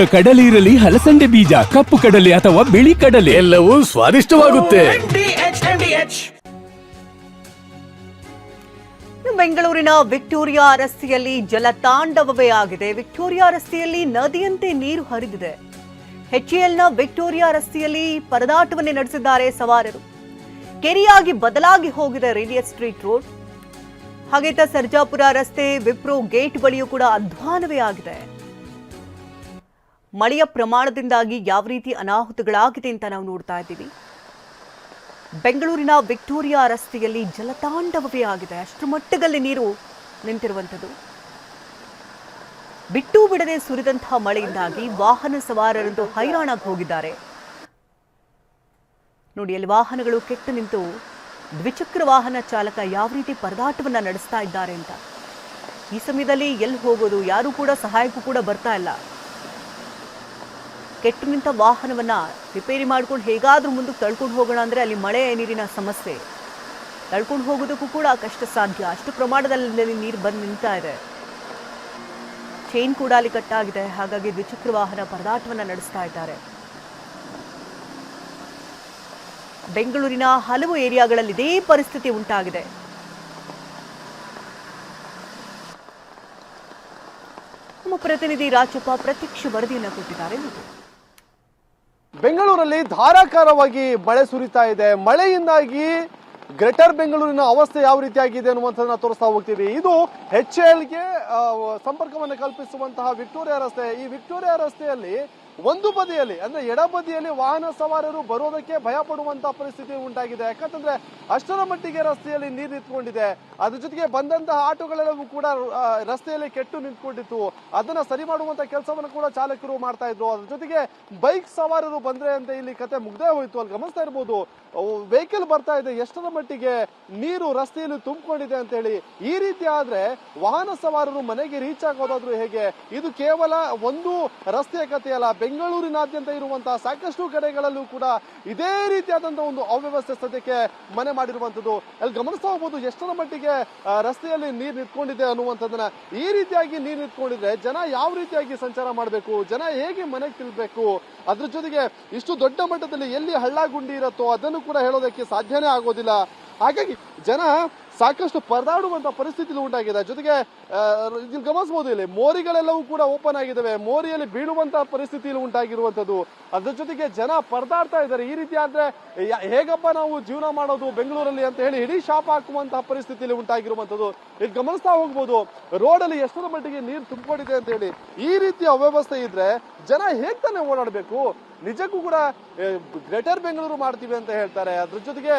ಈಗ ಕಡಲೆ ಇರಲಿ ಹಲಸಂಡೆ ಬೀಜ ಕಪ್ಪು ಕಡಲೆ ಅಥವಾ ಬಿಳಿ ಕಡಲೆ. ಎಲ್ಲವೂ ಸ್ವಾದಿಷ್ಟವಾಗುತ್ತೆ. ಬೆಂಗಳೂರಿನ ವಿಕ್ಟೋರಿಯಾ ರಸ್ತೆಯಲ್ಲಿ ಜಲತಾಂಡವವೇ ಆಗಿದೆ. ವಿಕ್ಟೋರಿಯಾ ರಸ್ತೆಯಲ್ಲಿ ನದಿಯಂತೆ ನೀರು ಹರಿದಿದೆ. ಹೆಚ್ಎಲ್ನ ವಿಕ್ಟೋರಿಯಾ ರಸ್ತೆಯಲ್ಲಿ ಪರದಾಟವನ್ನೇ ನಡೆಸಿದ್ದಾರೆ ಸವಾರರು. ಕೆರಿಯಾಗಿ ಬದಲಾಗಿ ಹೋಗಿದೆ ರೇಡಿಯಸ್ ಸ್ಟ್ರೀಟ್ ರೋಡ್. ಹಾಗೇತ ಸರ್ಜಾಪುರ ರಸ್ತೆ ವಿಪ್ರೋ ಗೇಟ್ ಬಳಿಯೂ ಕೂಡ ಅಧ್ವಾನವೇ ಆಗಿದೆ. ಮಳೆಯ ಪ್ರಮಾಣದಿಂದಾಗಿ ಯಾವ ರೀತಿ ಅನಾಹುತಗಳಾಗಿದೆ ಅಂತ ನಾವು ನೋಡ್ತಾ ಇದ್ದೀವಿ. ಬೆಂಗಳೂರಿನ ವಿಕ್ಟೋರಿಯಾ ರಸ್ತೆಯಲ್ಲಿ ಜಲತಾಂಡವವೇ ಆಗಿದೆ. ಅಷ್ಟು ಮಟ್ಟದಲ್ಲಿ ನೀರು ನಿಂತಿರುವಂಥದ್ದು. ಬಿಟ್ಟು ಬಿಡದೆ ಸುರಿದಂತಹ ಮಳೆಯಿಂದಾಗಿ ವಾಹನ ಸವಾರರಂತೂ ಹೈರಾಣಾಗಿ ಹೋಗಿದ್ದಾರೆ. ನೋಡಿ, ಅಲ್ಲಿ ವಾಹನಗಳು ಕೆಟ್ಟು ನಿಂತು ದ್ವಿಚಕ್ರ ವಾಹನ ಚಾಲಕ ಯಾವ ರೀತಿ ಪರದಾಟವನ್ನ ನಡೆಸ್ತಾ ಇದ್ದಾರೆ ಅಂತ. ಈ ಸಮಯದಲ್ಲಿ ಎಲ್ಲಿ ಹೋಗೋದು, ಯಾರು ಕೂಡ ಸಹಾಯಕ್ಕೂ ಕೂಡ ಬರ್ತಾ ಇಲ್ಲ. ಕೆಟ್ಟು ನಿಂತ ವಾಹನವನ್ನು ರಿಪೇರಿ ಮಾಡ್ಕೊಂಡು ಹೇಗಾದರೂ ಮುಂದಕ್ಕೆ ತಳ್ಕೊಂಡು ಹೋಗೋಣ ಅಂದರೆ ಅಲ್ಲಿ ಮಳೆ ನೀರಿನ ಸಮಸ್ಯೆ. ತಳ್ಕೊಂಡು ಹೋಗೋದಕ್ಕೂ ಕೂಡ ಕಷ್ಟ ಸಾಧ್ಯ. ಅಷ್ಟು ಪ್ರಮಾಣದಲ್ಲಿ ನೀರು ಬಂದು ನಿಂತಾ ಇದೆ. ಚೈನ್ ಕೂಡ ಅಲ್ಲಿ ಕಟ್ಟಾಗಿದೆ ಹಾಗಾಗಿ ದ್ವಿಚಕ್ರ ವಾಹನ ಪರದಾಟವನ್ನು ನಡೆಸ್ತಾ ಇದ್ದಾರೆ. ಬೆಂಗಳೂರಿನ ಹಲವು ಏರಿಯಾಗಳಲ್ಲಿ ಇದೇ ಪರಿಸ್ಥಿತಿ ಉಂಟಾಗಿದೆ. ನಮ್ಮ ಪ್ರತಿನಿಧಿ ರಾಜಪ್ಪ ಪ್ರತ್ಯಕ್ಷ ವರದಿಯನ್ನು ಕೊಟ್ಟಿದ್ದಾರೆ. ಬೆಂಗಳೂರಲ್ಲಿ ಧಾರಾಕಾರವಾಗಿ ಮಳೆ ಸುರಿತಾ ಇದೆ. ಮಳೆಯಿಂದಾಗಿ ಗ್ರೇಟರ್ ಬೆಂಗಳೂರಿನ ಅವಸ್ಥೆ ಯಾವ ರೀತಿಯಾಗಿದೆ ಅನ್ನುವಂಥದ್ದನ್ನ ತೋರಿಸ್ತಾ ಹೋಗ್ತೀವಿ. ಇದು ಎಚ್ ಎಲ್ಗೆ ಸಂಪರ್ಕವನ್ನು ಕಲ್ಪಿಸುವಂತಹ ವಿಕ್ಟೋರಿಯಾ ರಸ್ತೆ. ಈ ವಿಕ್ಟೋರಿಯಾ ರಸ್ತೆಯಲ್ಲಿ ಒಂದು ಬದಿಯಲ್ಲಿ, ಅಂದ್ರೆ ಎಡಬದಿಯಲ್ಲಿ ವಾಹನ ಸವಾರರು ಬರೋದಕ್ಕೆ ಭಯ ಪಡುವಂತಹ ಪರಿಸ್ಥಿತಿ ಉಂಟಾಗಿದೆ. ಯಾಕಂತಂದ್ರೆ ಅಷ್ಟರ ಮಟ್ಟಿಗೆ ರಸ್ತೆಯಲ್ಲಿ ನೀರು ನಿಂತ್ಕೊಂಡಿದೆ. ಅದ್ರ ಜೊತೆಗೆ ಬಂದಂತಹ ಆಟೋಗಳೆಲ್ಲವೂ ಕೂಡ ರಸ್ತೆಯಲ್ಲಿ ಕೆಟ್ಟು ನಿಂತ್ಕೊಂಡಿತ್ತು. ಅದನ್ನ ಸರಿ ಮಾಡುವಂತ ಕೆಲಸವನ್ನು ಕೂಡ ಚಾಲಕರು ಮಾಡ್ತಾ ಇದ್ರು. ಅದ್ರ ಜೊತೆಗೆ ಬೈಕ್ ಸವಾರರು ಬಂದ್ರೆ ಅಂತ ಇಲ್ಲಿ ಕತೆ ಮುಗ್ದೇ ಹೋಯ್ತು. ಅಲ್ಲಿ ಗಮನಿಸ್ತಾ ಇರ್ಬೋದು ವೆಹಿಕಲ್ ಬರ್ತಾ ಇದೆ. ಎಷ್ಟರ ಮಟ್ಟಿಗೆ ನೀರು ರಸ್ತೆಯಲ್ಲಿ ತುಂಬಿಕೊಂಡಿದೆ ಅಂತ ಹೇಳಿ. ಈ ರೀತಿ ಆದ್ರೆ ವಾಹನ ಸವಾರರು ಮನೆಗೆ ರೀಚ್ ಆಗೋದಾದ್ರೂ ಹೇಗೆ? ಇದು ಕೇವಲ ಒಂದು ರಸ್ತೆಯ ಕಥೆಯಲ್ಲ. ಬೆಂಗಳೂರಿನಾದ್ಯಂತ ಇರುವಂತಹ ಸಾಕಷ್ಟು ಕಡೆಗಳಲ್ಲೂ ಕೂಡ ಇದೇ ರೀತಿಯಾದಂತಹ ಒಂದು ಅವ್ಯವಸ್ಥೆ ಸದ್ಯಕ್ಕೆ ಮನೆ ಮಾಡಿರುವಂತದ್ದು ಅಲ್ಲಿ ಗಮನಿಸ್ತಾ ಹೋಗ್ಬೋದು ಎಷ್ಟರ ಮಟ್ಟಿಗೆ ರಸ್ತೆಯಲ್ಲಿ ನೀರು ನಿಂತ್ಕೊಂಡಿದೆ ಅನ್ನುವಂಥದ್ದನ್ನ. ಈ ರೀತಿಯಾಗಿ ನೀರು ನಿಂತ್ಕೊಂಡಿದ್ರೆ ಜನ ಯಾವ ರೀತಿಯಾಗಿ ಸಂಚಾರ ಮಾಡಬೇಕು, ಜನ ಹೇಗೆ ಮನೆಗೆ ತಿಳ್ಬೇಕು ಅದ್ರ ಜೊತೆಗೆ ಇಷ್ಟು ದೊಡ್ಡ ಮಟ್ಟದಲ್ಲಿ ಎಲ್ಲಿ ಹಳ್ಳ ಗುಂಡಿ ಇರುತ್ತೋ ಅದನ್ನು ಕೂಡ ಹೇಳೋದಕ್ಕೆ ಸಾಧ್ಯನೇ ಆಗೋದಿಲ್ಲ. ಹಾಗಾಗಿ ಜನ ಸಾಕಷ್ಟು ಪರದಾಡುವಂತ ಪರಿಸ್ಥಿತಿ ಉಂಟಾಗಿದೆ. ಜೊತೆಗೆ ಇಲ್ಲಿ ಗಮನಿಸಬಹುದು ಇಲ್ಲಿ, ಮೋರಿಗಳೆಲ್ಲವೂ ಕೂಡ ಓಪನ್ ಆಗಿದ್ದಾವೆ. ಮೋರಿಯಲ್ಲಿ ಬೀಳುವಂತಹ ಪರಿಸ್ಥಿತಿಯಲ್ಲಿ ಉಂಟಾಗಿರುವಂಥದ್ದು. ಅದ್ರ ಜೊತೆಗೆ ಜನ ಪರದಾಡ್ತಾ ಇದ್ದಾರೆ. ಈ ರೀತಿ ಆದ್ರೆ ಹೇಗಪ್ಪ ನಾವು ಜೀವನ ಮಾಡೋದು ಬೆಂಗಳೂರಲ್ಲಿ ಅಂತ ಹೇಳಿ ಇಡೀ ಶಾಪ್ ಹಾಕುವಂತಹ ಪರಿಸ್ಥಿತಿಯಲ್ಲಿ ಉಂಟಾಗಿರುವಂಥದ್ದು. ಇಲ್ಲಿ ಗಮನಿಸ್ತಾ ಹೋಗ್ಬೋದು, ರೋಡಲ್ಲಿ ಎಷ್ಟರ ಮಟ್ಟಿಗೆ ನೀರು ತುಂಬಿಕೊಂಡಿದೆ ಅಂತ ಹೇಳಿ. ಈ ರೀತಿಯ ಅವ್ಯವಸ್ಥೆ ಇದ್ರೆ ಜನ ಹೇಗ್ ತಾನೇ ಓಡಾಡಬೇಕು? ನಿಜಕ್ಕೂ ಕೂಡ ಗ್ರೇಟರ್ ಬೆಂಗಳೂರು ಮಾಡ್ತೀವಿ ಅಂತ ಹೇಳ್ತಾರೆ. ಅದ್ರ ಜೊತೆಗೆ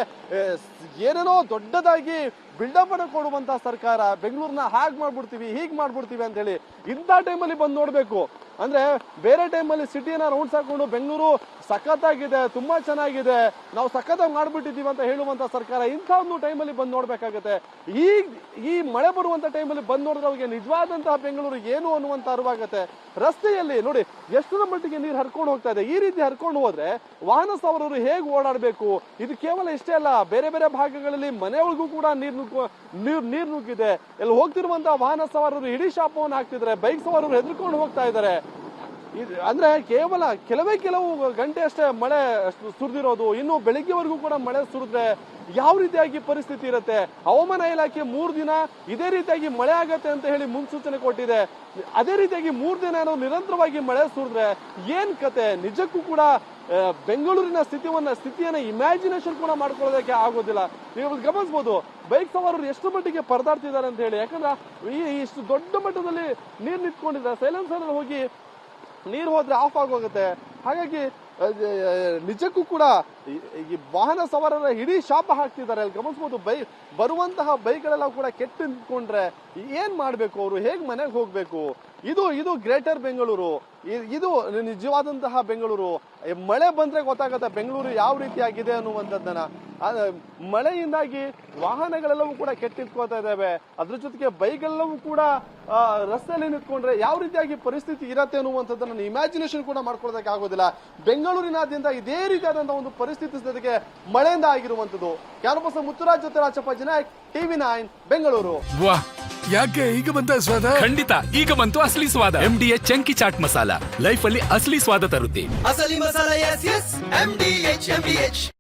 ಏನೇನೋ ದೊಡ್ಡದಾಗಿ ಬಿಲ್ಡಪ್ ಅನ್ನು ಕೊಡುವಂತ ಸರ್ಕಾರ ಬೆಂಗಳೂರನ್ನ ಹಾಗೆ ಮಾಡ್ಬಿಡ್ತೀವಿ, ಹೀಗ್ ಮಾಡ್ಬಿಡ್ತೀವಿ ಅಂತ ಹೇಳಿ ಇಂಥ ಟೈಮಲ್ಲಿ ಬಂದು ನೋಡ್ಬೇಕು. ಅಂದ್ರೆ ಬೇರೆ ಟೈಮಲ್ಲಿ ಸಿಟಿನ ರೌಂಡ್ಸ್ ಹಾಕೊಂಡು ಬೆಂಗಳೂರು ಸಖತ್ತಾಗಿದೆ, ತುಂಬಾ ಚೆನ್ನಾಗಿದೆ. ನಾವು ಸಖತ್ತಾಗಿ ಮಾಡ್ಬಿಟ್ಟಿದ್ದೀವಿ ಅಂತ ಹೇಳುವಂತ ಸರ್ಕಾರ ಇಂಥ ಒಂದು ಟೈಮಲ್ಲಿ ಬಂದು ನೋಡ್ಬೇಕಾಗತ್ತೆ. ಈ ಈ ಮಳೆ ಬರುವಂತ ಟೈಮಲ್ಲಿ ಬಂದು ನೋಡಿದ್ರೆ ಅವ್ರಿಗೆ ನಿಜವಾದಂತಹ ಬೆಂಗಳೂರು ಏನು ಅನ್ನುವಂತ ಅರಿವಾಗತ್ತೆ. ರಸ್ತೆಯಲ್ಲಿ, ನೋಡಿ ಎಷ್ಟರ ಮಟ್ಟಿಗೆ ನೀರು ಹರ್ಕೊಂಡು ಹೋಗ್ತಾ ಇದೆ. ಈ ರೀತಿ ಹರ್ಕೊಂಡು ಹೋದ್ರೆ ವಾಹನ ಸವಾರರು ಹೇಗೆ ಓಡಾಡಬೇಕು? ಇದು ಕೇವಲ ಇಷ್ಟೇ ಅಲ್ಲ, ಬೇರೆ ಬೇರೆ ಭಾಗಗಳಲ್ಲಿ ಮನೆಯೊಳಗೂ ಕೂಡ ನೀರು ನುಗ್ಗು, ನೀರು ನೀರು ನುಗ್ಗಿದೆ. ಇಲ್ಲಿ ಹೋಗ್ತಿರುವಂತಹ ವಾಹನ ಸವಾರರು ಇಡೀ ಶಾಪವನ್ನು ಹಾಕ್ತಿದ್ರೆ ಬೈಕ್ ಸವಾರರು ಹೆದರ್ಕೊಂಡು ಹೋಗ್ತಾ ಇದ್ದಾರೆ. ಇದು ಅಂದ್ರೆ ಕೇವಲ ಕೆಲವೇ ಕೆಲವು ಗಂಟೆ ಅಷ್ಟೇ ಮಳೆ ಸುರಿದಿರೋದು, ಇನ್ನು ಬೆಳಿಗ್ಗೆವರೆಗೂ ಕೂಡ ಮಳೆ ಸುರಿದ್ರೆ ಯಾವ ರೀತಿಯಾಗಿ ಪರಿಸ್ಥಿತಿ ಇರುತ್ತೆ? ಹವಾಮಾನ ಇಲಾಖೆ ಮೂರು ದಿನ ಇದೇ ರೀತಿಯಾಗಿ ಮಳೆ ಆಗತ್ತೆ ಅಂತ ಹೇಳಿ ಮುನ್ಸೂಚನೆ ಕೊಟ್ಟಿದೆ. ಅದೇ ರೀತಿಯಾಗಿ ಮೂರು ದಿನ ಏನೋ ನಿರಂತರವಾಗಿ ಮಳೆ ಸುರಿದ್ರೆ ಏನ್ ಕತೆ? ನಿಜಕ್ಕೂ ಕೂಡ ಬೆಂಗಳೂರಿನ ಸ್ಥಿತಿವನ್ನ, ಸ್ಥಿತಿಯನ್ನ ಇಮ್ಯಾಜಿನೇಷನ್ ಕೂಡ ಮಾಡ್ಕೊಳ್ಳೋದಕ್ಕೆ ಆಗೋದಿಲ್ಲ. ನೀವು ಗಮನಿಸಬಹುದು ಬೈಕ್ ಸವಾರರು ಎಷ್ಟು ಮಟ್ಟಿಗೆ ಪರದಾಡ್ತಿದ್ದಾರೆ ಅಂತ ಹೇಳಿ. ಯಾಕಂದ್ರೆ ಈ ಇಷ್ಟು ದೊಡ್ಡ ಮಟ್ಟದಲ್ಲಿ ನೀರು ನಿಂತ್ಕೊಂಡಿದ್ದಾರೆ. ಸೈಲೆನ್ಸರ್ ಹೋಗಿ ನೀರು ಹೋದ್ರೆ ಆಫ್ ಆಗೋಗುತ್ತೆ. ಹಾಗಾಗಿ ನಿಜಕ್ಕೂ ಕೂಡ ಈ- ವಾಹನ ಸವಾರರ ಇಡೀ ಶಾಪ ಹಾಕ್ತಿದ್ದಾರೆ. ಅಲ್ಲಿ ಗಮನಿಸಬಹುದು ಬೈ, ಬರುವಂತಹ ಬೈಕ್ಗಳೆಲ್ಲ ಕೂಡ ಕೆಟ್ಟು ನಿಂತ್ಕೊಂಡ್ರೆ ಏನ್ ಮಾಡ್ಬೇಕು ಅವರು? ಹೇಗ್ ಮನೆಗೆ ಹೋಗ್ಬೇಕು? ಇದು ಇದು ಗ್ರೇಟರ್ ಬೆಂಗಳೂರು. ಇದು ನಿಜವಾದಂತಹ ಬೆಂಗಳೂರು. ಮಳೆ ಬಂದ್ರೆ ಗೊತ್ತಾಗತ್ತೆ ಬೆಂಗಳೂರು ಯಾವ ರೀತಿಯಾಗಿದೆ ಅನ್ನುವಂಥದ್ದನ್ನ. ಮಳೆಯಿಂದಾಗಿ ವಾಹನಗಳೆಲ್ಲವೂ ಕೂಡ ನಿಂತ್ಕೋತಾ ಇದ್ದಾವೆ ಅದ್ರ ಜೊತೆಗೆ ಬೈಕ್ಗಳೆಲ್ಲವೂ ಕೂಡ ರಸ್ತೆಯಲ್ಲಿ ನಿಂತ್ಕೊಂಡ್ರೆ ಯಾವ ರೀತಿಯಾಗಿ ಪರಿಸ್ಥಿತಿ ಇರತ್ತೆ ಅನ್ನುವಂಥದ್ದನ್ನ ಇಮ್ಯಾಜಿನೇಷನ್ ಕೂಡ ಮಾಡ್ಕೊಳ್ಳೋದಕ್ಕೆ ಬೆಂಗಳೂರಿನಾದ್ಯಂತ ಇದೇ ರೀತಿಯಾದಂತಹ ಒಂದು ಪರಿಸ್ಥಿತಿ ಜೊತೆಗೆ ಮಳೆಯಿಂದ ಆಗಿರುವಂತದ್ದು ಕ್ಯಾನ್ಪಸ್ ಮುತ್ತುರಾಜ್ ಜೊತೆ ರಾಜಪ್ಪ ಜನಾಯಕ್ ಟಿವಿ ನೈನ್ ಬೆಂಗಳೂರು. ವಾ ಯಾಕೆ ಈಗ ಬಂತ ಸ್ವಾದ? ಖಂಡಿತ ಈಗ ಬಂತು ಅಸಲಿ ಸ್ವಾದ. M D H chunky chaat masala. Life ಅಲ್ಲಿ ಅಸಲಿ ಸ್ವಾದ ತರುತ್ತೆ. ಅಸಲಿ masala S S M D H M D H